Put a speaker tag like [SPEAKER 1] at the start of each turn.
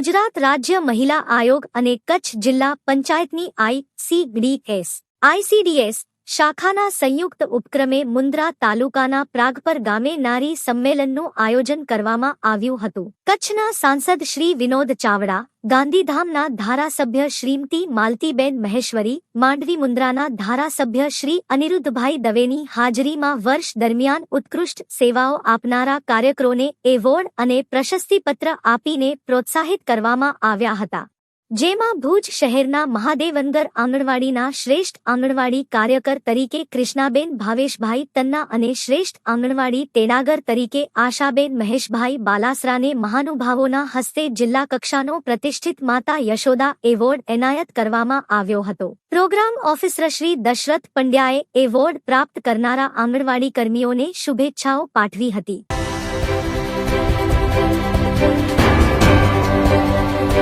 [SPEAKER 1] ગુજરાત રાજ્ય મહિલા આયોગ અને કચ્છ જિલ્લા પંચાયતની આઈસીડીએસ આઈસીડીએસ શાખાના સંયુક્ત ઉપક્રમે મુન્દ્રા તાલુકાના પ્રાગપર ગામે નારી સંમેલનનું આયોજન કરવામાં આવ્યું હતું. કચ્છના સાંસદ શ્રી વિનોદ ચાવડા, ગાંધીધામના ધારાસભ્ય શ્રીમતી માલતીબેન મહેશ્વરી, માંડવી મુન્દ્રાના ધારાસભ્ય શ્રી અનિરુદ્ધભાઈ દવેની હાજરીમાં વર્ષ દરમિયાન ઉત્કૃષ્ટ સેવાઓ આપનારા કાર્યકરોને એવોર્ડ અને પ્રશસ્તિપત્ર આપીને પ્રોત્સાહિત કરવામાં આવ્યા હતા. જેમાં ભુજ શહેરના મહાદેવનગર આંગણવાડીના શ્રેષ્ઠ આંગણવાડી કાર્યકર તરીકે કૃષ્ણાબેન ભાવેશભાઈ તન્ના અને શ્રેષ્ઠ આંગણવાડી તેડાગર તરીકે આશાબેન મહેશભાઈ બાલાસરાને મહાનુભાવોના હસ્તે જિલ્લા કક્ષાનો પ્રતિષ્ઠિત માતા યશોદા એવોર્ડ એનાયત કરવામાં આવ્યો હતો. પ્રોગ્રામ ઓફિસર શ્રી દશરથ પંડ્યાએ એવોર્ડ પ્રાપ્ત કરનારા આંગણવાડી કર્મીઓને શુભેચ્છાઓ પાઠવી હતી.